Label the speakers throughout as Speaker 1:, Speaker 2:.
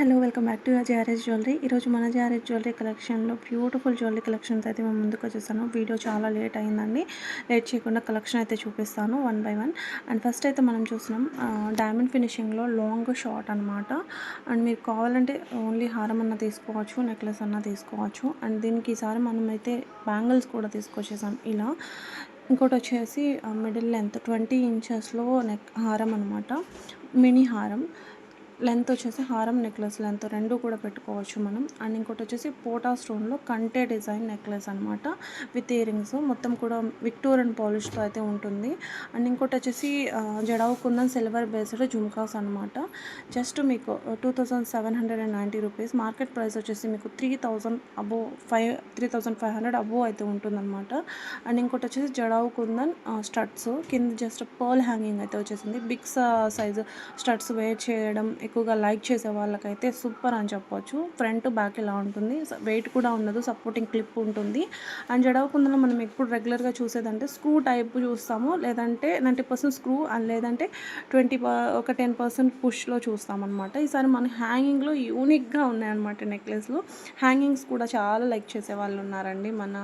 Speaker 1: Hello welcome back to JRS jewellery. ఈరోజు మన JRS jewellery కలెక్షన్లో బ్యూటిఫుల్ జ్యువెలరీ కలెక్షన్స్ అయితే మేము ముందుకు వచ్చేసాను వీడియో చాలా లేట్ అయిందండి. లేట్ చేయకుండా కలెక్షన్ అయితే చూపిస్తాను one by one. And first అయితే మనం చూసినాం డైమండ్ ఫినిషింగ్లో లాంగ్ షార్ట్ అనమాట అండ్ మీరు కావాలంటే ఓన్లీ హారం అన్న తీసుకోవచ్చు నెక్లెస్ అన్న తీసుకోవచ్చు. అండ్ దీనికి ఈసారి మనం అయితే బ్యాంగిల్స్ కూడా తీసుకొచ్చేసాం ఇలా. ఇంకోటి వచ్చేసి మిడిల్ లెంత్ ట్వంటీ ఇంచెస్లో నెక్ హారం అనమాట మినీ హారం. లెంత్ వచ్చేసి హారం నెక్లెస్ లెంత్ రెండు కూడా పెట్టుకోవచ్చు మనం. అండ్ ఇంకోటి వచ్చేసి పోటా స్టోన్లో కంటే డిజైన్ నెక్లెస్ అనమాట విత్ ఇయరింగ్స్. మొత్తం కూడా విక్టోరియన్ పాలిష్తో అయితే ఉంటుంది. అండ్ ఇంకోటి వచ్చేసి జడావు కుందన్ సిల్వర్ బేస్డ్ జుమ్కాస్ అనమాట జస్ట్ మీకు two thousand seven hundred and ninety rupees. Market price వచ్చేసి మీకు three thousand above five three thousand five hundred above అయితే ఉంటుందన్నమాట. అండ్ ఇంకోటి వచ్చేసి జడావు కుందన్ స్టడ్స్ కింద జస్ట్ పర్ల్ హ్యాంగింగ్ అయితే వచ్చేసింది. బిగ్ సైజు స్టడ్స్ వేర్ చేయడం ఎక్కువగా లైక్ చేసే వాళ్ళకైతే సూపర్ అని చెప్పొచ్చు. ఫ్రంట్ బ్యాక్ ఇలా ఉంటుంది. వెయిట్ కూడా ఉండదు. సపోర్టింగ్ క్లిప్ ఉంటుంది. అండ్ జడవకుందలో మనం ఎప్పుడు రెగ్యులర్గా చూసేదంటే స్క్రూ టైప్ చూస్తాము. లేదంటే నైంటీ పర్సెంట్ స్క్రూ అండ్ లేదంటే ట్వంటీ ఒక టెన్ పర్సెంట్ పుష్లో చూస్తామన్నమాట. ఈసారి మన హ్యాంగింగ్లో యూనిక్గా ఉన్నాయన్నమాట నెక్లెస్లు. హ్యాంగింగ్స్ కూడా చాలా లైక్ చేసే వాళ్ళు ఉన్నారండి మన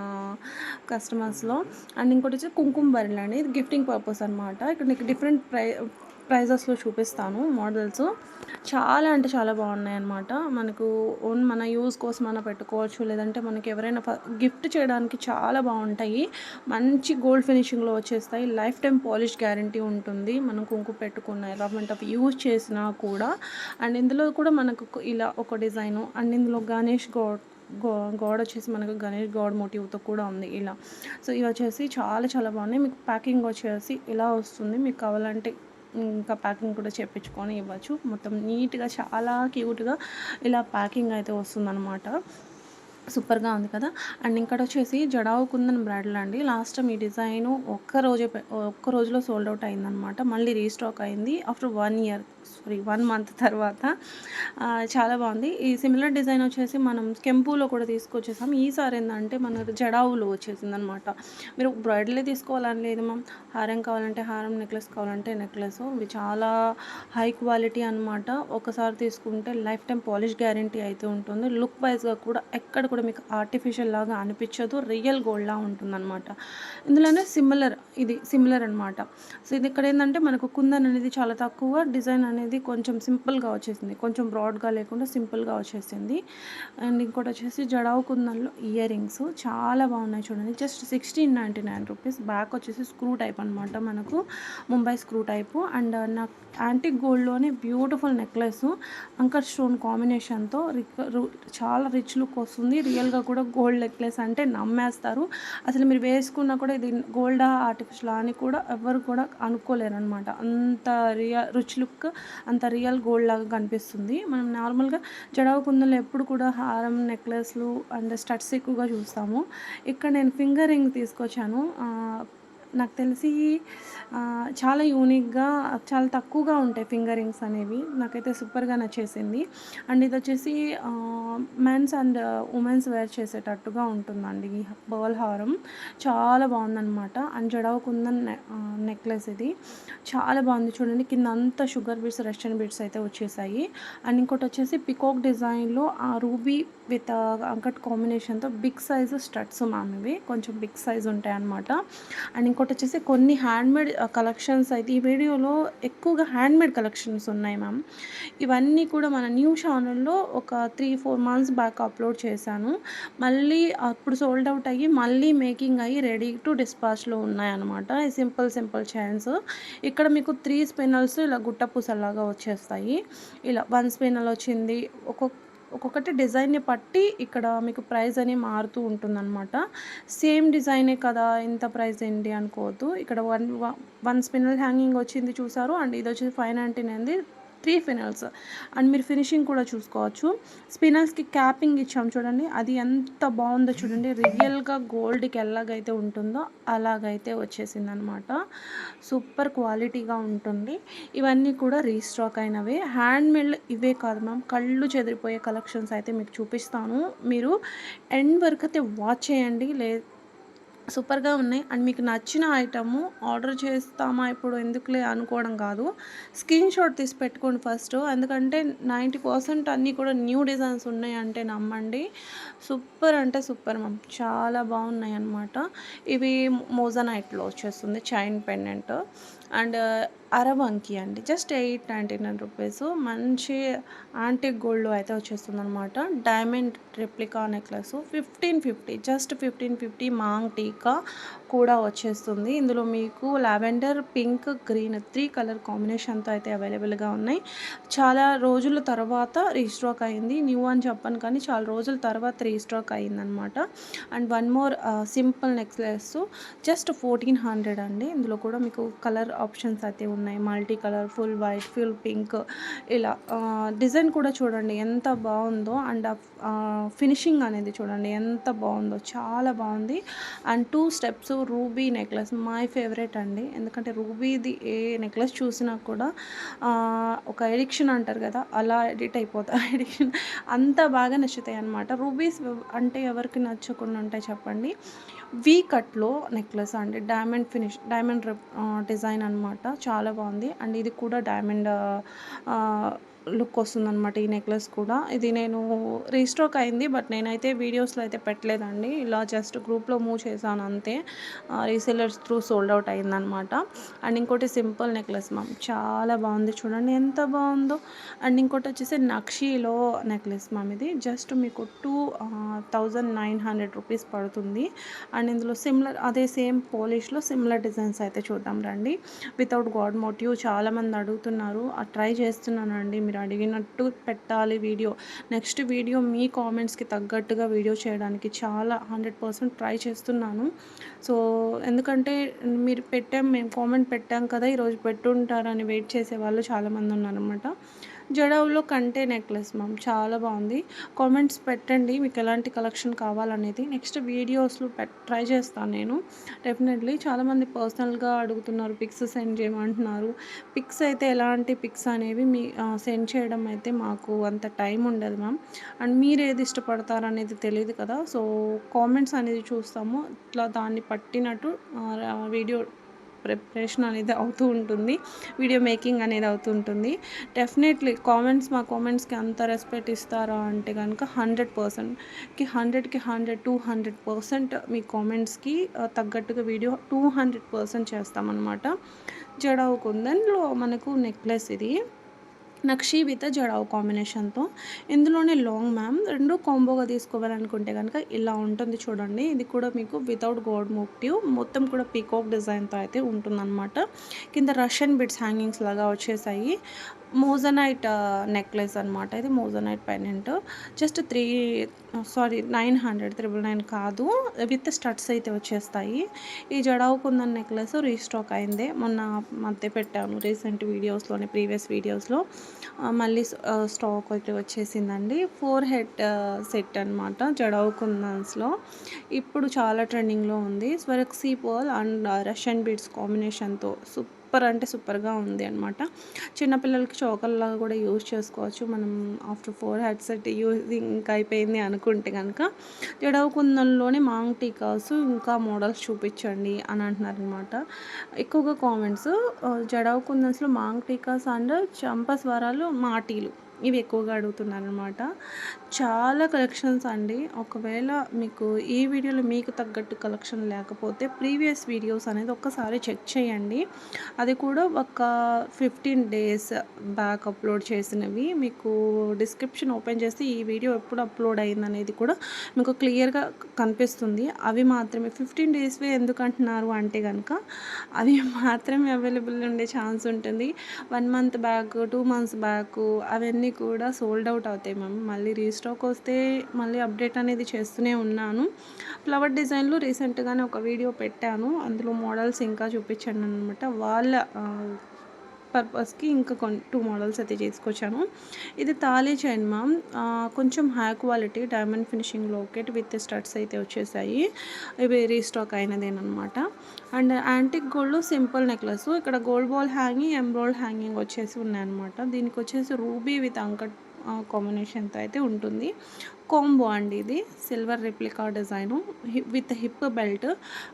Speaker 1: కస్టమర్స్లో. అండ్ ఇంకోటి వచ్చి కుంకుమ బరిలు అండి ఇది గిఫ్టింగ్ పర్పస్ అనమాట ఇక్కడ నీకు డిఫరెంట్ ప్రై ప్రైజెస్లో చూపిస్తాను మోడల్స్. చాలా అంటే చాలా బాగున్నాయి అనమాట మనకు ఓన్ మన యూస్ కోసం మనం పెట్టుకోవచ్చు. లేదంటే మనకి ఎవరైనా గిఫ్ట్ చేయడానికి చాలా బాగుంటాయి. మంచి గోల్డ్ ఫినిషింగ్లో వచ్చేస్తాయి. లైఫ్ టైం పాలిష్ గ్యారంటీ ఉంటుంది. మనం కుంకు పెట్టుకున్న రవ్వంట యూజ్ చేసినా కూడా. అండ్ ఇందులో కూడా మనకు ఇలా ఒక డిజైను. అండ్ ఇందులో గణేష్ గోడ్ గో గోడ వచ్చేసి మనకు గణేష్ గోడ్ మోటివ్తో కూడా ఉంది ఇలా. సో ఇవి వచ్చేసి చాలా చాలా బాగున్నాయి. మీకు ప్యాకింగ్ వచ్చేసి ఇలా వస్తుంది. మీకు కావాలంటే ఇంకా ప్యాకింగ్ కూడా చేపించుకొని ఇవ్వచ్చు. మొత్తం నీట్గా చాలా క్యూట్గా ఇలా ప్యాకింగ్ అయితే వస్తుందన్నమాట. సూపర్గా ఉంది కదా. అండ్ ఇక్కడ వచ్చేసి జడావు కుందన్ బ్రాడ్లు అండి. లాస్ట్ టైం ఈ డిజైన్ ఒక్క రోజే ఒక్క రోజులో సోల్డ్ అవుట్ అయిందనమాట మళ్ళీ రీస్టాక్ అయింది after one year sorry one month తర్వాత. చాలా బాగుంది. ఈ సిమిలర్ డిజైన్ వచ్చేసి మనం కెంపులో కూడా తీసుకొచ్చేసాం. ఈసారి ఏంటంటే మన జడావులు వచ్చేసింది అనమాట మీరు బ్రైడలే తీసుకోవాలని లేదు మ్యామ్. హారం కావాలంటే హారం నెక్లెస్ కావాలంటే నెక్లెస్. ఇవి చాలా హై క్వాలిటీ అనమాట ఒకసారి తీసుకుంటే లైఫ్ టైం పాలిష్ గ్యారంటీ అయితే ఉంటుంది. లుక్ వైజ్గా కూడా ఎక్కడ కూడా మీకు ఆర్టిఫిషియల్ లాగా అనిపించదు. రియల్ గోల్డ్లా ఉంటుందన్నమాట. ఇందులోనే సిమిలర్ ఇది సిమిలర్ అనమాట సో ఇది ఇక్కడ ఏంటంటే మనకు కుందన్ అనేది చాలా తక్కువ డిజైన్ అనేది కొంచెం సింపుల్గా వచ్చేసింది. కొంచెం బ్రాడ్గా లేకుండా సింపుల్గా వచ్చేసింది. అండ్ ఇంకోటి వచ్చేసి జడావు కుందన్లో ఇయర్ రింగ్స్ చాలా బాగున్నాయి చూడండి. Just sixteen ninety nine rupees back వచ్చేసి స్క్రూ టైప్ అనమాట మనకు. ముంబై స్క్రూ టైపు అండ్ నాకు యాంటిక్ గోల్డ్లోనే బ్యూటిఫుల్ నెక్లెస్ అంకర్ స్టోన్ కాంబినేషన్తో చాలా రిచ్ లుక్ వస్తుంది. రియల్గా కూడా గోల్డ్ నెక్లెస్ అంటే నమ్మేస్తారు. అసలు మీరు వేసుకున్నా కూడా ఇది గోల్డ్ ఆర్టిఫిషియల్ అని కూడా ఎవరు కూడా అనుకోలేరు అనమాట అంత రియల్ రిచ్ లుక్ అంత రియల్ గోల్డ్ లాగా కనిపిస్తుంది. మనం నార్మల్గా జడవ కుందలు ఎప్పుడు కూడా హారం నెక్లెస్లు అండ్ స్టడ్స్ ఎక్కువగా చూస్తాము. ఇక్కడ నేను ఫింగర్ రింగ్ తీసుకొచ్చాను నాకు తెలిసి చాలా యూనిక్గా చాలా తక్కువగా ఉంటాయి ఫింగర్ రింగ్స్ అనేవి. నాకైతే సూపర్గా నచ్చేసింది. అండ్ ఇది వచ్చేసి మెన్స్ అండ్ ఉమెన్స్ వేర్ చేసేటట్టుగా ఉంటుందండి ఈ బర్ల్ హారం. చాలా బాగుందన్నమాట. అండ్ జడవకుంద నెక్లెస్ ఇది. చాలా బాగుంది చూడండి. కింద అంతా షుగర్ బీట్స్ రెస్టర్న్ బీట్స్ అయితే వచ్చేసాయి. అండ్ ఇంకోటి వచ్చేసి పికాక్ డిజైన్లో ఆ రూబీ విత్ అంకట్ కాంబినేషన్తో బిగ్ సైజు స్టడ్స్ మ్యామ్ ఇవి. కొంచెం బిగ్ సైజ్ ఉంటాయి అనమాట అండ్ ఇంకోటి వచ్చేసి కొన్ని హ్యాండ్మేడ్ కలెక్షన్స్ uh, అయితే ఈ వీడియోలో ఎక్కువగా హ్యాండ్మేడ్ కలెక్షన్స్ ఉన్నాయి మ్యామ్ ఇవన్నీ కూడా మన న్యూ ఛానల్లో ఒక three four months back upload చేశాను. మళ్ళీ అప్పుడు సోల్డ్ అవుట్ అయ్యి మళ్ళీ మేకింగ్ అయ్యి రెడీ టు డిస్పాచ్లో ఉన్నాయన్నమాట. ఈ సింపుల్ సింపుల్ చైన్స్ ఇక్కడ మీకు త్రీ స్పిన్నల్స్ ఇలా గుట్ట పూసలాగా వచ్చేస్తాయి. ఇలా వన్ స్పిన్నల్ వచ్చింది ఒక్కొక్క ఒక్కొక్కటి డిజైన్ని పట్టి ఇక్కడ మీకు ప్రైస్ అని మారుతూ ఉంటుందన్నమాట. సేమ్ డిజైనే కదా ఇంత ప్రైస్ ఏంటి అనుకోవద్దు. ఇక్కడ వన్ వన్ స్పిన్నల్ హ్యాంగింగ్ వచ్చింది చూసారు. అండ్ ఇది వచ్చేసి five ninety నైన్ది. Three finals. And మీరు ఫినిషింగ్ కూడా చూసుకోవచ్చు. స్పినల్స్కి క్యాపింగ్ ఇచ్చాము చూడండి. అది ఎంత బాగుందో చూడండి. రియల్గా గోల్డ్కి ఎలాగైతే ఉంటుందో అలాగైతే వచ్చేసింది అనమాట సూపర్ క్వాలిటీగా ఉంటుంది. ఇవన్నీ కూడా రీస్టాక్ అయినవే. హ్యాండ్మేడ్ ఇవే కాదు మ్యామ్. కళ్ళు చెదిరిపోయే కలెక్షన్స్ అయితే మీకు చూపిస్తాను. మీరు ఎండ్ వరకు అయితే వాచ్ చేయండి. లే సూపర్గా ఉన్నాయి. అండ్ మీకు నచ్చిన ఐటము ఆర్డర్ చేస్తామా ఇప్పుడు ఎందుకులే అనుకోవడం కాదు. స్క్రీన్ షాట్ తీసి పెట్టుకోండి ఫస్ట్. ఎందుకంటే నైంటీ పర్సెంట్ అన్నీ కూడా న్యూ డిజైన్స్ ఉన్నాయి అంటే నమ్మండి. సూపర్ అంటే సూపర్ మ్యామ్. చాలా బాగున్నాయి అన్నమాట ఇవి మోజనైట్లో వచ్చేస్తుంది చైన్ పెండెంట్. అండ్ uh, అరవంకి అండి. Just eight ninety nine rupees. మంచి యాంటిక్ గోల్డ్ అయితే వచ్చేస్తుంది అనమాట diamond replica necklace. Fifteen fifty just fifteen fifty maang tikka. కూడా వచ్చేస్తుంది. ఇందులో మీకు lavender pink green three colour కాంబినేషన్తో అయితే అవైలబుల్గా ఉన్నాయి. చాలా రోజుల తర్వాత రీస్టాక్ అయింది. న్యూ అని చెప్పను కానీ చాలా రోజుల తర్వాత రీస్టాక్ అయిందనమాట. And one more simple necklace just fourteen hundred అండి. ఇందులో కూడా మీకు కలర్ ఆప్షన్స్ అయితే ఉన్నాయి. Multi colour full white full pink ఇలా డిజైన్ కూడా చూడండి ఎంత బాగుందో. అండ్ ఫినిషింగ్ అనేది చూడండి ఎంత బాగుందో. చాలా బాగుంది. And two steps ruby necklace my favourite అండి. ఎందుకంటే రూబీది ఏ నెక్లెస్ చూసినా కూడా ఒక ఎడిక్షన్ అంటారు కదా అలా ఎడిట్ అయిపోతా. ఎడిక్షన్ అంత బాగా నచ్చుతాయి అనమాట రూబీస్ అంటే ఎవరికి నచ్చకుండా ఉంటాయి చెప్పండి. వీ కట్లో నెక్లెస్ అండి. డైమండ్ ఫినిష్ డైమండ్ డిజైన్ అనమాట చాలా బాగుంది. అండ్ ఇది కూడా డైమండ్ లుక్ వస్తుందన్నమాట ఈ నెక్లెస్ కూడా. ఇది నేను రీస్టాక్ అయింది బట్ నేనైతే వీడియోస్లో అయితే పెట్టలేదండి. ఇలా జస్ట్ గ్రూప్లో మూవ్ చేశాను అంతే. రీసెలర్స్ త్రూ సోల్డ్ అవుట్ అయిందనమాట అండ్ ఇంకోటి సింపుల్ నెక్లెస్ మ్యామ్. చాలా బాగుంది చూడండి ఎంత బాగుందో. అండ్ ఇంకోటి వచ్చేసి నక్షీలో నెక్లెస్ మ్యామ్ ఇది. జస్ట్ మీకు two thousand nine hundred rupees పడుతుంది. అండ్ ఇందులో సిమిలర్ అదే సేమ్ పోలిష్లో సిమిలర్ డిజైన్స్ అయితే చూద్దాం రండి. వితౌట్ గాడ్ మోటివ్ చాలామంది అడుగుతున్నారు. ట్రై చేస్తున్నానండి మీరు మీరు అడిగినట్టు పెట్టాలి వీడియో. నెక్స్ట్ వీడియో మీ కామెంట్స్కి తగ్గట్టుగా వీడియో చేయడానికి చాలా హండ్రెడ్ పర్సెంట్ ట్రై చేస్తున్నాను. సో ఎందుకంటే మీరు పెట్టాం మేము కామెంట్ పెట్టాం కదా ఈరోజు పెట్టుంటారని వెయిట్ చేసే వాళ్ళు చాలామంది ఉన్నారనమాట జడవులో కంటే నెక్లెస్ మ్యామ్ చాలా బాగుంది. కామెంట్స్ పెట్టండి. మీకు ఎలాంటి కలెక్షన్ కావాలనేది నెక్స్ట్ వీడియోస్లో పెట్ ట్రై చేస్తాను నేను. డెఫినెట్లీ చాలామంది పర్సనల్గా అడుగుతున్నారు పిక్స్ సెండ్ చేయమంటున్నారు. పిక్స్ అయితే ఎలాంటి పిక్స్ అనేవి మీ సెండ్ చేయడం అయితే మాకు అంత టైం ఉండదు మ్యామ్ అండ్ మీరు ఏది ఇష్టపడతారు అనేది తెలియదు కదా. సో కామెంట్స్ అనేది చూస్తాము. ఇట్లా దాన్ని పట్టినట్టు వీడియో ప్రిపరేషన్ అనేది అవుతూ ఉంటుంది వీడియో మేకింగ్ అనేది అవుతూ ఉంటుంది. డెఫినెట్లీ కామెంట్స్ మా కామెంట్స్కి అంత రెస్పెక్ట్ ఇస్తారా అంటే కనుక హండ్రెడ్ పర్సెంట్కి హండ్రెడ్కి హండ్రెడ్ టూ హండ్రెడ్ పర్సెంట్ మీ కామెంట్స్కి తగ్గట్టుగా వీడియో టూ హండ్రెడ్ పర్సెంట్ చేస్తామన్నమాట. జడావు కుందన్లో మనకు నెక్లెస్ ఇది. నక్షీ విత్ జడావు కాంబినేషన్తో. ఇందులోనే లాంగ్ మ్యామ్ రెండు కాంబోగా తీసుకోవాలనుకుంటే కనుక ఇలా ఉంటుంది చూడండి. ఇది కూడా మీకు వితౌట్ గోడ్ మోక్టివ్ మొత్తం కూడా పీకాక్ డిజైన్తో అయితే ఉంటుందన్నమాట. కింద రష్యన్ బిట్స్ హ్యాంగింగ్స్ లాగా వచ్చేసాయి. మోజనైట్ నెక్లెస్ అనమాట ఇది moissanite pendant just three sorry nine hundred triple nine కాదు. విత్ స్టడ్స్ అయితే వచ్చేస్తాయి. ఈ జడావుకుందన్ నెక్లెస్ రీస్టాక్ అయిందే. మొన్న మధ్య పెట్టాను రీసెంట్ వీడియోస్లోనే ప్రీవియస్ వీడియోస్లో. మళ్ళీ స్టాక్ అయితే వచ్చేసిందండి. ఫోర్ హెడ్ సెట్ అనమాట జడావుకుందన్స్లో. ఇప్పుడు చాలా ట్రెండింగ్లో ఉంది. Swarovski pearl and Russian beads కాంబినేషన్తో సూపర్ సూపర్ అంటే సూపర్గా ఉంది అనమాట చిన్నపిల్లలకి చౌకల్లాగా కూడా యూజ్ చేసుకోవచ్చు. మనం ఆఫ్టర్ ఫోర్ హెడ్సెట్ యూజింగ్ అయిపోయింది అనుకుంటే కనుక జడవకుందంలోనే మాంగ్ టీకాస్ ఇంకా మోడల్స్ చూపించండి అని అంటున్నారనమాట ఎక్కువగా కామెంట్స్ జడవకుందన్స్లో మాంగ్ టీకాస్ అండ్ చంపస్వరాలు మాటీలు ఇవి ఎక్కువగా అడుగుతున్నారు అనమాట చాలా కలెక్షన్స్ అండి. ఒకవేళ మీకు ఈ వీడియోలో మీకు తగ్గట్టు కలెక్షన్ లేకపోతే ప్రీవియస్ వీడియోస్ అనేది ఒక్కసారి చెక్ చేయండి. అది కూడా ఒక ఫిఫ్టీన్ డేస్ బ్యాక్ అప్లోడ్ చేసినవి. మీకు డిస్క్రిప్షన్ ఓపెన్ చేస్తే ఈ వీడియో ఎప్పుడు అప్లోడ్ అయింది అనేది కూడా మీకు క్లియర్గా కనిపిస్తుంది. అవి మాత్రమే ఫిఫ్టీన్ డేస్వే ఎందుకు అంటున్నారు అంటే కనుక అవి మాత్రమే అవైలబుల్ ఉండే ఛాన్స్ ఉంటుంది. One month back two months back అవన్నీ అన్నీ కూడా సోల్డ్ అవుట్ అవుతాయి మ్యామ్. మళ్ళీ రీస్టాక్ వస్తే మళ్ళీ అప్డేట్ అనేది చేస్తూనే ఉన్నాను. ఫ్లవర్ డిజైన్లో రీసెంట్గానే ఒక వీడియో పెట్టాను. అందులో మోడల్స్ ఇంకా చూపించాను అనమాట వాళ్ళ పర్పస్కి ఇంకా కొన్ని టూ మోడల్స్ అయితే చేసుకొచ్చాను ఇది తాళీ చైన్ మ్యామ్ కొంచెం high quality diamond finishing locket with studs అయితే వచ్చేసాయి. ఇవి restock అయినదేనమాట and antique gold simple necklace ఇక్కడ గోల్డ్ బాల్ హ్యాంగింగ్ ఎంబ్రాయిడ్ హ్యాంగింగ్ వచ్చేసి ఉన్నాయన్నమాట. దీనికి వచ్చేసి రూబీ విత్ అంకట్ కాంబినేషన్తో అయితే ఉంటుంది. కోంబో అండి ఇది. Silver replica design. With hip belt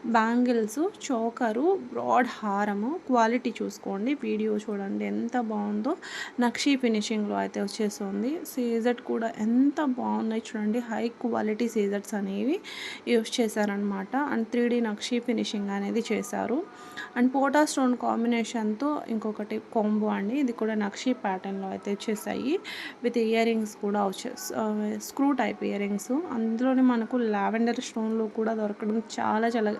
Speaker 1: bangles choker broad హారము. క్వాలిటీ చూసుకోండి. వీడియో చూడండి ఎంత బాగుందో. నక్షీ ఫినిషింగ్లో అయితే వచ్చేస్తుంది. సీజెట్ కూడా ఎంత బాగున్నాయి చూడండి. హై క్వాలిటీ సీజెట్స్ అనేవి యూస్ చేశారనమాట and three D nakshi finishing అనేది చేశారు. అండ్ పోటా స్టోన్ కాంబినేషన్తో ఇంకొకటి కోంబో అండి. ఇది కూడా నక్షీ ప్యాటర్న్లో అయితే వచ్చేసాయి. విత్ ఇయర్ రింగ్స్ కూడా వచ్చే స్క్రూ టైప్ ఇయర్ రింగ్స్ అందులోనే మనకు లావెండర్ స్టోన్లో కూడా దొరకడం చాలా చాలా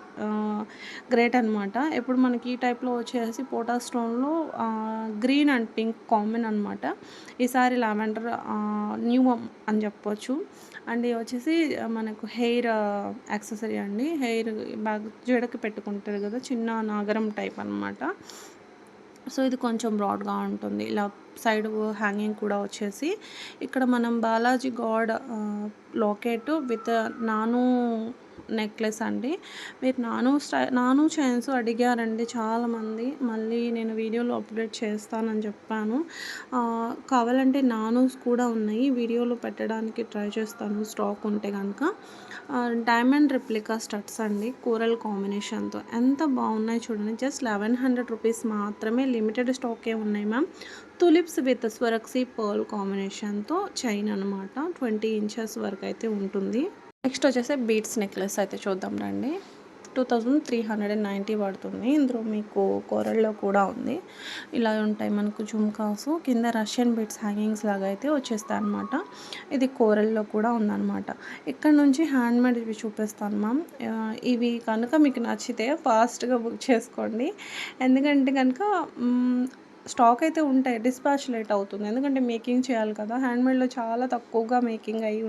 Speaker 1: గ్రేట్ అనమాట ఇప్పుడు మనకి ఈ టైప్లో వచ్చేసి పోటా స్టోన్లో గ్రీన్ అండ్ పింక్ కామన్ అనమాట ఈసారి లావెండర్ న్యూ అని చెప్పొచ్చు. అండ్ వచ్చేసి మనకు హెయిర్ యాక్సెసరీ అండి. హెయిర్ బాగా జడకి పెట్టుకుంటారు కదా చిన్న నాగరం టైప్ అనమాట సో ఇది కొంచెం బ్రాడ్గా ఉంటుంది. ఇలా సైడ్ హ్యాంగింగ్ కూడా వచ్చేసి ఇక్కడ మనం బాలాజీ గాడ్ లాకెట్ విత్ నాను నెక్లెస్ అండి. మీరు నాను స్టై నాను చైన్స్ అడిగారండి చాలామంది. మళ్ళీ నేను వీడియోలో అప్డేట్ చేస్తానని చెప్పాను. కావాలంటే నానూస్ కూడా ఉన్నాయి. వీడియోలో పెట్టడానికి ట్రై చేస్తాను. స్టాక్ ఉంటే కనుక డైమండ్ రిప్లికా స్టడ్స్ అండి. కూరల్ కాంబినేషన్తో. ఎంత బాగున్నాయి చూడండి. జస్ట్ లెవెన్ హండ్రెడ్ రూపీస్ మాత్రమే లిమిటెడ్ స్టాకే ఉన్నాయి ma'am. Tulips with Swarovski pearl కాంబినేషన్తో చైన్ అనమాట ట్వంటీ ఇంచెస్ వరకు అయితే ఉంటుంది. నెక్స్ట్ వచ్చేసి బీట్స్ నెక్లెస్ అయితే చూద్దాం రండి. Two thousand three hundred and ninety పడుతుంది. ఇందులో మీకు కూరల్లో కూడా ఉంది. ఇలా ఉంటాయి మనకు జుమ్కాస్. కింద రష్యన్ బీట్స్ హ్యాంగింగ్స్ లాగా అయితే వచ్చేస్తాయి అనమాట ఇది కూరల్లో కూడా ఉందన్నమాట. ఇక్కడ నుంచి హ్యాండ్మేడ్ ఇవి చూపిస్తాను మ్యామ్. ఇవి కనుక మీకు నచ్చితే ఫాస్ట్గా బుక్ చేసుకోండి. ఎందుకంటే కనుక స్టాక్ అయితే ఉంటాయి డిస్పాచ్ లేట్ అవుతుంది. ఎందుకంటే మేకింగ్ చేయాలి కదా. హ్యాండ్మేడ్లో చాలా తక్కువగా మేకింగ్ అయ్యి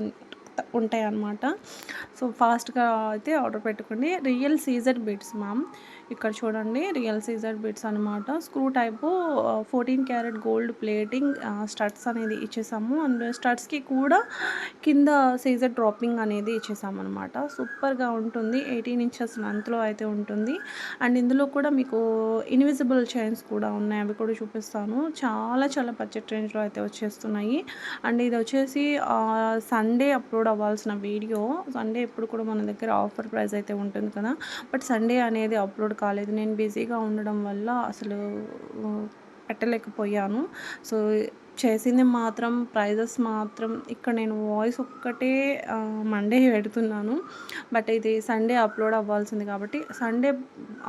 Speaker 1: ఉంటాయి అన్నమాట సో ఫాస్ట్గా అయితే ఆర్డర్ పెట్టుకోండి. రియల్ సీజర్ బిట్స్ మ్యామ్. ఇక్కడ చూడండి రియల్ సీజర్ బిట్స్ అనమాట screw type fourteen carat gold plating studs అనేది ఇచ్చేసాము. అండ్ స్టడ్స్కి కూడా కింద సీజర్ డ్రాపింగ్ అనేది ఇచ్చేసాము అనమాట సూపర్గా ఉంటుంది ఎయిటీన్ ఇంచెస్ లెంత్లో అయితే ఉంటుంది. అండ్ ఇందులో కూడా మీకు ఇన్విజిబుల్ చైన్స్ కూడా ఉన్నాయి. అవి కూడా చూపిస్తాను. చాలా చాలా బడ్జెట్ రేంజ్లో అయితే వచ్చేస్తున్నాయి. అండ్ ఇది వచ్చేసి సండే అప్లోడ్ అవ్వాల్సిన వీడియో. సండే ఎప్పుడు కూడా మన దగ్గర ఆఫర్ ప్రైస్ అయితే ఉంటుంది కదా. బట్ సండే అనేది అప్లోడ్ కాలేదు. నేను బిజీగా ఉండడం వల్ల అసలు పెట్టలేకపోయాను. సో చేసింది మాత్రం ప్రైజెస్ మాత్రం ఇక్కడ నేను వాయిస్ ఒక్కటే మండే పెడుతున్నాను. బట్ ఇది సండే అప్లోడ్ అవ్వాల్సింది కాబట్టి సండే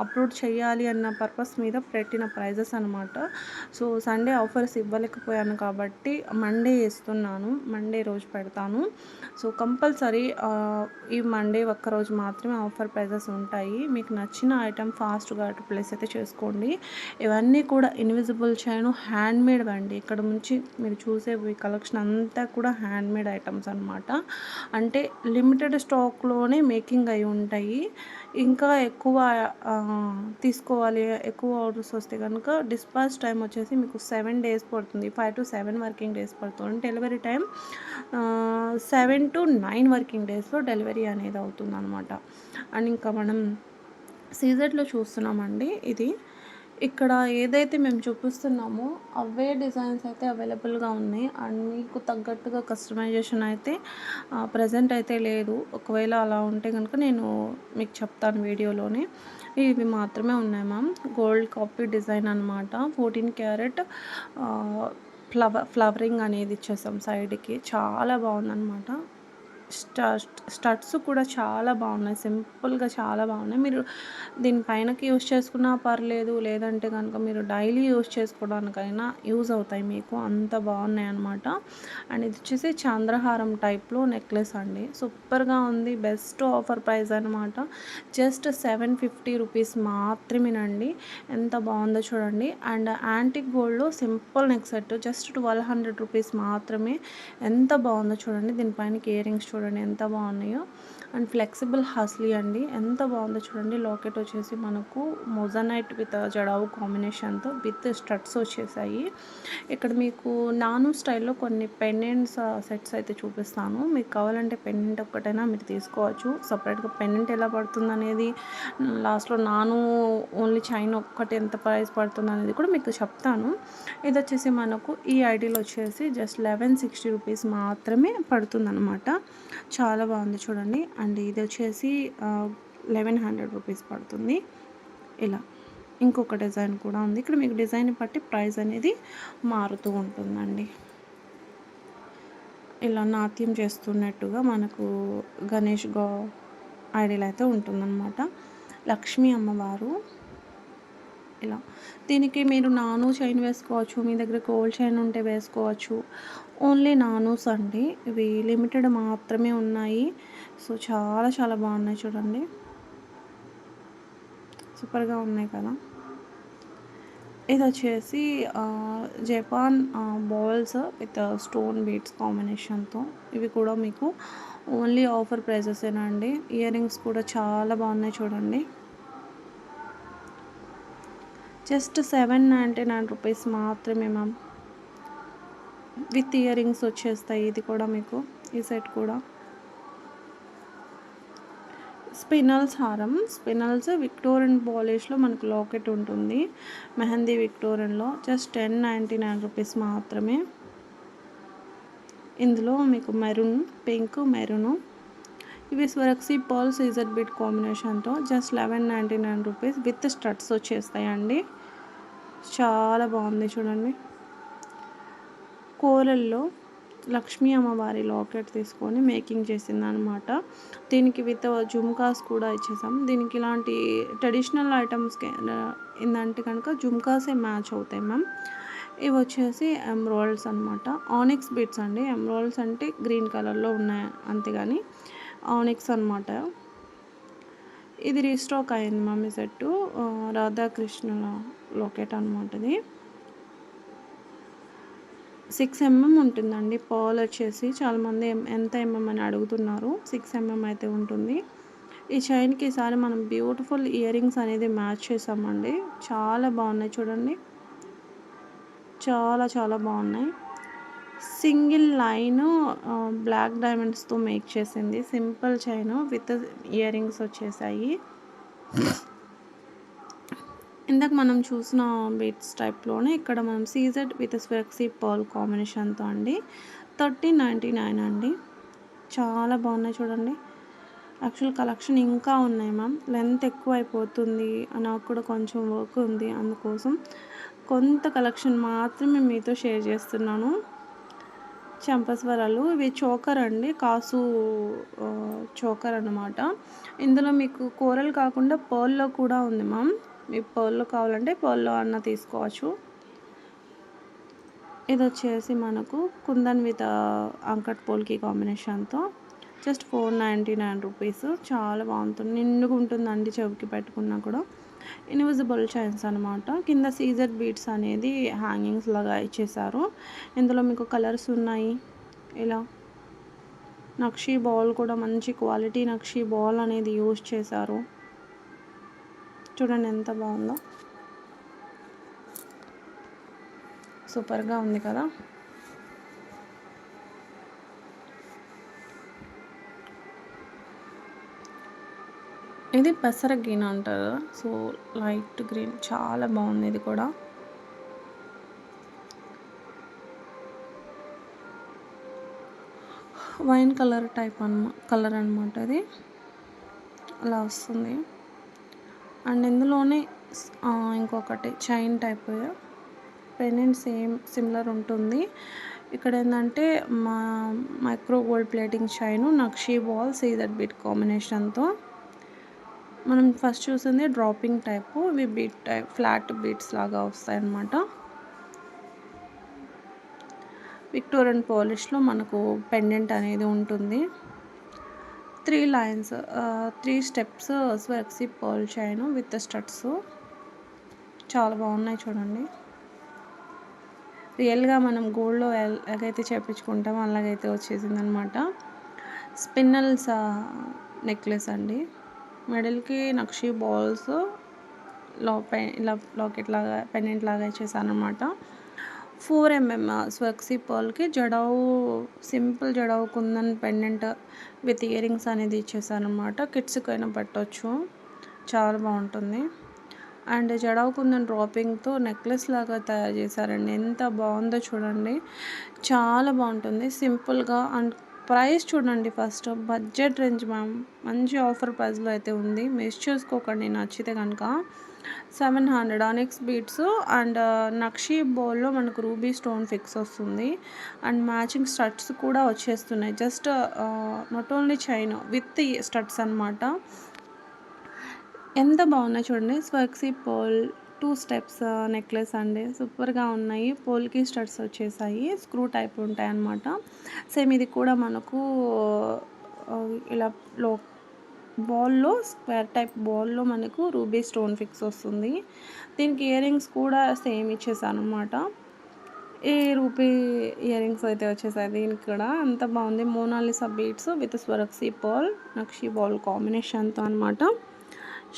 Speaker 1: అప్లోడ్ చేయాలి అన్న పర్పస్ మీద పెట్టిన ప్రైజెస్ అనమాట సో సండే ఆఫర్స్ ఇవ్వలేకపోయాను కాబట్టి మండే ఇస్తున్నాను. మండే రోజు పెడతాను. సో కంపల్సరీ ఈ మండే ఒక్కరోజు మాత్రమే ఆఫర్ ప్రైజెస్ ఉంటాయి. మీకు నచ్చిన ఐటెం ఫాస్ట్గా ప్లేస్ అయితే చేసుకోండి. ఇవన్నీ కూడా ఇన్విజిబుల్ చేయను. హ్యాండ్మేడ్ అండి ఇక్కడ నుంచి మీరు చూసే కలెక్షన్ అంతా కూడా హ్యాండ్మేడ్ ఐటమ్స్ అనమాట అంటే లిమిటెడ్ స్టాక్లోనే మేకింగ్ అయి ఉంటాయి. ఇంకా ఎక్కువ తీసుకోవాలి ఎక్కువ ఆర్డర్స్ వస్తే కనుక డిస్పాచ్ టైం వచ్చేసి మీకు సెవెన్ డేస్ పడుతుంది. Five to seven working days పడుతుంది. Delivery time seven to nine working డేస్లో డెలివరీ అనేది అవుతుంది అనమాట అండ్ ఇంకా మనం సీజర్లో చూస్తున్నామండి ఇది. ఇక్కడ ఏదైతే మేము చూపిస్తున్నామో అవే డిజైన్స్ అయితే అవైలబుల్గా ఉన్నాయి. అండ్ మీకు తగ్గట్టుగా కస్టమైజేషన్ అయితే ప్రజెంట్ అయితే లేదు. ఒకవేళ అలా ఉంటే కనుక నేను మీకు చెప్తాను వీడియోలోనే. ఇవి మాత్రమే ఉన్నాయి మ్యామ్. గోల్డ్ కాపీ డిజైన్ అనమాట ఫోర్టీన్ క్యారెట్ ఫ్లవర్ ఫ్లవరింగ్ అనేది ఇచ్చేసాం సైడ్కి. చాలా బాగుందన్నమాట. స్టడ్స్ కూడా చాలా బాగున్నాయి. సింపుల్గా చాలా బాగున్నాయి. మీరు దీనిపైనకి యూస్ చేసుకున్నా పర్లేదు లేదంటే కనుక మీరు డైలీ యూస్ చేసుకోవడానికైనా యూజ్ అవుతాయి మీకు. అంత బాగున్నాయి అనమాట అండ్ ఇది వచ్చేసి చంద్రహారం టైప్లో నెక్లెస్ అండి. సూపర్గా ఉంది. బెస్ట్ ఆఫర్ ప్రైస్ అనమాట జస్ట్ సెవెన్ ఫిఫ్టీ రూపీస్ మాత్రమేనండి. ఎంత బాగుందో చూడండి. అండ్ యాంటిక్ గోల్డ్లో simple neck set just twelve hundred rupees మాత్రమే. ఎంత బాగుందో చూడండి. దీనిపైన ఇయర్ రింగ్స్ చూడండి. చూడండి ఎంత బాగున్నాయో. అండ్ ఫ్లెక్సిబుల్ హస్లీ అండి. ఎంత బాగుందో చూడండి. లాకెట్ వచ్చేసి మనకు మొజనైట్ విత్ జడావు కాంబినేషన్తో విత్ స్టడ్స్ వచ్చేసాయి. ఇక్కడ మీకు నాను స్టైల్లో కొన్ని పెండెంట్స్ సెట్స్ అయితే చూపిస్తాను. మీకు కావాలంటే పెండెంట్ ఒక్కటైనా మీరు తీసుకోవచ్చు. సపరేట్గా పెండెంట్ ఎలా పడుతుంది అనేది లాస్ట్లో నాను ఓన్లీ చైన్ ఒక్కటి ఎంత ప్రైస్ పడుతుంది అనేది కూడా మీకు చెప్తాను. ఇది వచ్చేసి మనకు ఈ ఐడీలో వచ్చేసి జస్ట్ లెవెన్ సిక్స్టీ రూపీస్ మాత్రమే పడుతుంది అనమాట చాలా బాగుంది చూడండి. అండ్ ఇది వచ్చేసి లెవెన్ హండ్రెడ్ రూపీస్ పడుతుంది. ఇలా. ఇంకొక డిజైన్ కూడా ఉంది. ఇక్కడ మీకు డిజైన్ బట్టి ప్రైస్ అనేది మారుతూ ఉంటుందండి. ఇలా నాట్యం చేస్తున్నట్టుగా మనకు గణేష్ గో ఐడియల్ అయితే ఉంటుందన్నమాట. లక్ష్మీ అమ్మవారు ఇలా దీనికి మీరు నాను చైన్ వేసుకోవచ్చు మీ దగ్గర గోల్డ్ చైన్ ఉంటే వేసుకోవచ్చు. ఓన్లీ నానూస్ అండి. ఇవి లిమిటెడ్ మాత్రమే ఉన్నాయి. సో చాలా చాలా బాగున్నాయి చూడండి. సూపర్గా ఉన్నాయి కదా. ఇది వచ్చేసి Japan balls with stone beads కాంబినేషన్తో. ఇవి కూడా మీకు ఓన్లీ ఆఫర్ ప్రైజెసేనండి ఇయర్ రింగ్స్ కూడా చాలా బాగున్నాయి చూడండి. Just seven ninety nine rupees మాత్రమే మ్యామ్. విత్ ఇయర్ రింగ్స్ వచ్చేస్తాయి. ఇది కూడా మీకు ఈ సెట్ కూడా. స్పినల్స్ హారం. స్పినల్స్ విక్టోరియన్ పాలిష్లో మనకు లాకెట్ ఉంటుంది. Mehndi విక్టోరియన్లో just ten ninety nine rupees మాత్రమే. ఇందులో మీకు మెరూన్ పింక్ మెరూను ఇవి స్వరక్సీ పాల్ సీజర్ బిట్ కాంబినేషన్తో just eleven ninety nine rupees with studs వచ్చేస్తాయండి. చాలా బాగుంది చూడండి. కోరల్లో లక్ష్మీ అమ్మవారి లాకెట్ తీసుకొని మేకింగ్ చేసింది అనమాట దీనికి విత్ జుమ్కాస్ కూడా ఇచ్చేసాం. దీనికి ఇలాంటి ట్రెడిషనల్ ఐటమ్స్కి ఏంటంటే కనుక జుమ్కాసే మ్యాచ్ అవుతాయి మ్యామ్. ఇవి వచ్చేసి ఎమ్రాయిల్స్ అనమాట ఆనిక్స్ బిట్స్ అండి. ఎమ్రాయిల్స్ అంటే గ్రీన్ కలర్లో ఉన్నాయి అంతేగాని ఆనిక్స్ అనమాట ఇది రీస్టాక్ అయింది మమ్మీ సెట్టు. రాధాకృష్ణుల లోకెట్ అనమాట ఇది. సిక్స్ ఎంఎం ఉంటుందండి. పాల్ వచ్చేసి చాలామంది ఎంత ఎంఎం అని అడుగుతున్నారు. సిక్స్ ఎంఎం అయితే ఉంటుంది. ఈ చైన్కి ఈసారి మనం బ్యూటిఫుల్ ఇయర్ రింగ్స్ అనేది మ్యాచ్ చేసామండి. చాలా బాగున్నాయి చూడండి. చాలా చాలా బాగున్నాయి. సింగిల్ లైన్ బ్లాక్ డైమండ్స్తో మేక్ చేసింది. Simple chain with ear rings వచ్చేసాయి. ఇందాక మనం చూసిన బీట్స్ టైప్లోనే ఇక్కడ మనం సీజెడ్ విత్ స్వెక్సీ పర్ల్ కాంబినేషన్తో అండి. థర్టీన్ నైంటీ నైన్ అండి. చాలా బాగున్నాయి చూడండి. యాక్చువల్ కలెక్షన్ ఇంకా ఉన్నాయి మ్యామ్. లెంత్ ఎక్కువ అయిపోతుంది నాకు కూడా కొంచెం వర్క్ ఉంది అందుకోసం. కొంత కలెక్షన్ మాత్రమే మీతో షేర్ చేస్తున్నాను. చంపస్వరాలు. ఇవి చోకర్ అండి. కాసు చోకర్ అనమాట ఇందులో మీకు కూరలు కాకుండా పర్ల్లో కూడా ఉంది మ్యామ్. మీకు పర్ల్లో కావాలంటే పర్ల్లో అన్న తీసుకోవచ్చు. ఇది వచ్చేసి మనకు కుందన్ విత్ అంకట్ పోల్కి కాంబినేషన్తో. Just four ninety nine rupees. చాలా బాగుంటుంది. నిండుగా ఉంటుందండి చెవికి పెట్టుకున్నా కూడా. ఇన్విజిబుల్ చైన్స్ అనమాట కింద సీజర్ బీట్స్ అనేది హ్యాంగింగ్స్ లాగా ఇచ్చేసారు ఇందులో మీకు కలర్స్ ఉన్నాయి. ఇలా నక్షీ బాల్ కూడా మంచి క్వాలిటీ నక్షీ బాల్ అనేది యూజ్ చేశారు. చూడండి ఎంత బాగుందో. సూపర్గా ఉంది కదా. ఇది పెసర గ్రీన్ అంటారు. So light green. చాలా బాగుంది ఇది కూడా. వైన్ కలర్ టైప్ అన్న కలర్ అనమాట అది అలా వస్తుంది. అండ్ ఇందులోనే ఇంకొకటి chain type. Pendant same similar ఉంటుంది. ఇక్కడ ఏంటంటే మా మైక్రో గోల్డ్ ప్లేటింగ్ చైన్ నక్షీ బాల్ సీజర్ బీట్ కాంబినేషన్తో. మనం ఫస్ట్ చూసింది డ్రాపింగ్ టైపు ఇవి బీట్ టైప్ ఫ్లాట్ బీట్స్ లాగా వస్తాయన్నమాట. విక్టోరియన్ పాలిష్లో మనకు పెండెంట్ అనేది ఉంటుంది. Three lines three steps Swarovski pearl chain with studs చాలా బాగున్నాయి చూడండి. రియల్గా మనం గోల్డ్లో ఎలాగైతే చేపించుకుంటామో అలాగైతే వచ్చేసింది అనమాట స్పిన్నల్స్ నెక్లెస్ అండి. మెడల్కి నక్షి బాల్స్లో పె ఇలా లాకెట్ లాగా పెండెంట్ లాగా ఇచ్చేసాను అనమాట four MM స్వక్సీ పర్ల్కి jadau simple jadau kundan pendant with earrings అనేది ఇచ్చేసాను అనమాట కిడ్స్కి అయినా పెట్టవచ్చు చాలా బాగుంటుంది. అండ్ జడావు కుందన్ డ్రాపింగ్తో నెక్లెస్ లాగా తయారు చేశారండి. ఎంత బాగుందో చూడండి. చాలా బాగుంటుంది. సింపుల్గా అండ్ ప్రైస్ చూడండి ఫస్ట్. Budget range ma'am. మంచి ఆఫర్ ప్రైస్లో అయితే ఉంది. మిస్ చేసుకోకండి నచ్చితే కనుక. Seven hundred onyx beads and nakshi బౌల్లో మనకు రూబీ స్టోన్ ఫిక్స్ వస్తుంది. అండ్ మ్యాచింగ్ స్టడ్స్ కూడా వచ్చేస్తున్నాయి. Just not only chain with studs అనమాట ఎంత బాగున్నాయి చూడండి. స్వెక్సీ పోల్ టూ స్టెప్స్ నెక్లెస్ అండి. సూపర్గా ఉన్నాయి. పోల్కి స్టడ్స్ వచ్చేసాయి. స్క్రూ టైప్ ఉంటాయి అన్నమాట సేమ్ ఇది కూడా మనకు ఇలా లో బాల్లో స్క్వేర్ టైప్ బాల్లో మనకు రూబీ స్టోన్ ఫిక్స్ వస్తుంది. దీనికి ఇయర్ రింగ్స్ కూడా సేమ్ ఇచ్చేసాను అనమాట ఈ రూపీ ఇయర్ రింగ్స్ అయితే వచ్చేసాయి దీనికి కూడా. అంత బాగుంది. Mona Lisa beads with Swarovski ball nakshi ball కాంబినేషన్తో అనమాట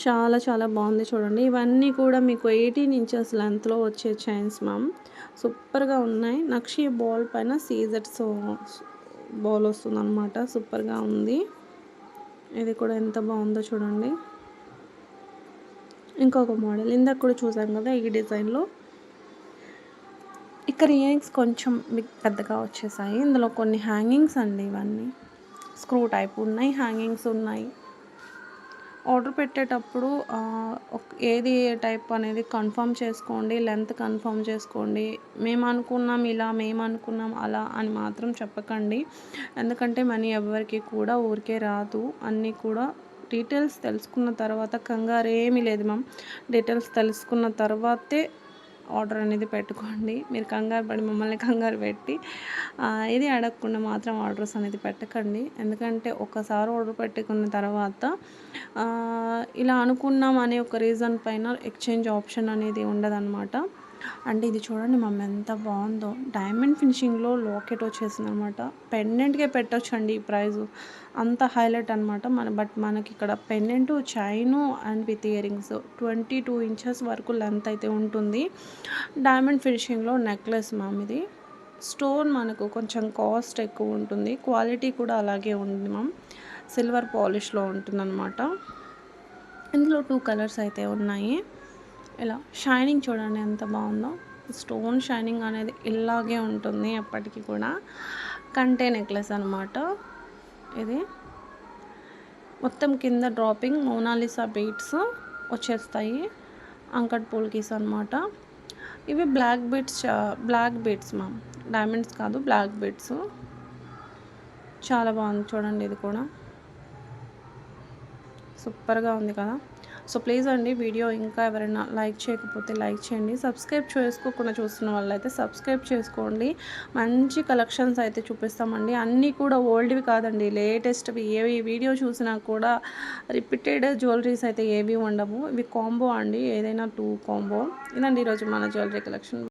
Speaker 1: చాలా చాలా బాగుంది చూడండి. ఇవన్నీ కూడా మీకు ఎయిటీన్ ఇంచెస్ లెంత్లో వచ్చే చైన్స్ మ్యామ్ సూపర్గా ఉన్నాయి. నక్షి బాల్ పైన సీజర్స్ బాల్ వస్తుంది అనమాట సూపర్గా ఉంది. ఇది కూడా ఎంత బాగుందో చూడండి. ఇంకొక మోడల్ ఇందాక కూడా చూసాం కదా ఈ డిజైన్లో ఇక్కడ ఇయరింగ్స్ కొంచెం పెద్దగా వచ్చేసాయి. ఇందులో కొన్ని హ్యాంగింగ్స్ అండి ఇవన్నీ. స్క్రూ టైప్ ఉన్నాయి హ్యాంగింగ్స్ ఉన్నాయి. ఆర్డర్ పెట్టేటప్పుడు ఏది ఏ టైప్ అనేది కన్ఫర్మ్ చేసుకోండి లెంత్ కన్ఫర్మ్ చేసుకోండి. మేము అనుకున్నాం ఇలా మేము అనుకున్నాం అలా అని మాత్రం చెప్పకండి. ఎందుకంటే మనీ ఎవరికి కూడా ఊరికే రాదు. అన్నీ కూడా డీటెయిల్స్ తెలుసుకున్న తర్వాత కంగారు ఏమీ లేదు మ్యామ్. డీటెయిల్స్ తెలుసుకున్న తర్వాతే ఆర్డర్ అనేది పెట్టుకోండి. మీరు కంగారు పడి మమ్మల్ని కంగారు పెట్టి ఇది అడగకుండా మాత్రం ఆర్డర్స్ అనేది పెట్టకండి. ఎందుకంటే ఒకసారి ఆర్డర్ పెట్టుకున్న తర్వాత ఇలా అనుకున్నాం అనే ఒక రీజన్ పైన ఎక్స్చేంజ్ ఆప్షన్ అనేది ఉండదన్నమాట. అంటే ఇది చూడండి మమ్మీ ఎంత బాగుందో. డైమండ్ ఫినిషింగ్లో లాకెట్ వచ్చేసింది అనమాట పెండెంట్కే పెట్టచ్చు అండి ఈ ప్రైజు అంత హైలైట్ అనమాట మన బట్ మనకి ఇక్కడ pendant chain and with earrings twenty two inches వరకు లెంత్ అయితే ఉంటుంది. డైమండ్ ఫినిషింగ్లో నెక్లెస్ మ్యామ్ ఇది. స్టోన్ మనకు కొంచెం కాస్ట్ ఎక్కువ ఉంటుంది. క్వాలిటీ కూడా అలాగే ఉంది మ్యామ్ సిల్వర్ పాలిష్లో ఉంటుందన్నమాట ఇందులో టూ కలర్స్ అయితే ఉన్నాయి. ఇలా షైనింగ్ చూడండి ఎంత బాగుందో. స్టోన్ షైనింగ్ అనేది ఇలాగే ఉంటుంది ఎప్పటికీ కూడా. కంటే నెక్లెస్ అనమాట ఇది. మొత్తం కింద డ్రాపింగ్ మోనాలిసా బీట్స్ వచ్చేస్తాయి. అంకట్ పూల్కీస్ అనమాట ఇవి బ్లాక్ బీట్స్ బ్లాక్ బీట్స్ మా డైమండ్స్ కాదు బ్లాక్ బీట్స్ చాలా బాగుంది చూడండి ఇది కూడా. సూపర్గా ఉంది కదా. సో ప్లీజ్ అండి వీడియో ఇంకా ఎవరైనా లైక్ చేయకపోతే లైక్ చేయండి. సబ్స్క్రైబ్ చేసుకోకుండా చూస్తున్న వాళ్ళైతే సబ్స్క్రైబ్ చేసుకోండి. మంచి కలెక్షన్స్ అయితే చూపిస్తామండి. అన్నీ కూడా ఓల్డ్వి కాదండి. లేటెస్ట్వి ఏవి వీడియో చూసినా కూడా రిపీటెడ్ జ్యువెలరీస్ అయితే ఏవి ఉండవు. ఇవి కాంబో అండి. ఏదైనా టూ కాంబో. ఇదండి ఈరోజు మన జ్యువెలరీ కలెక్షన్.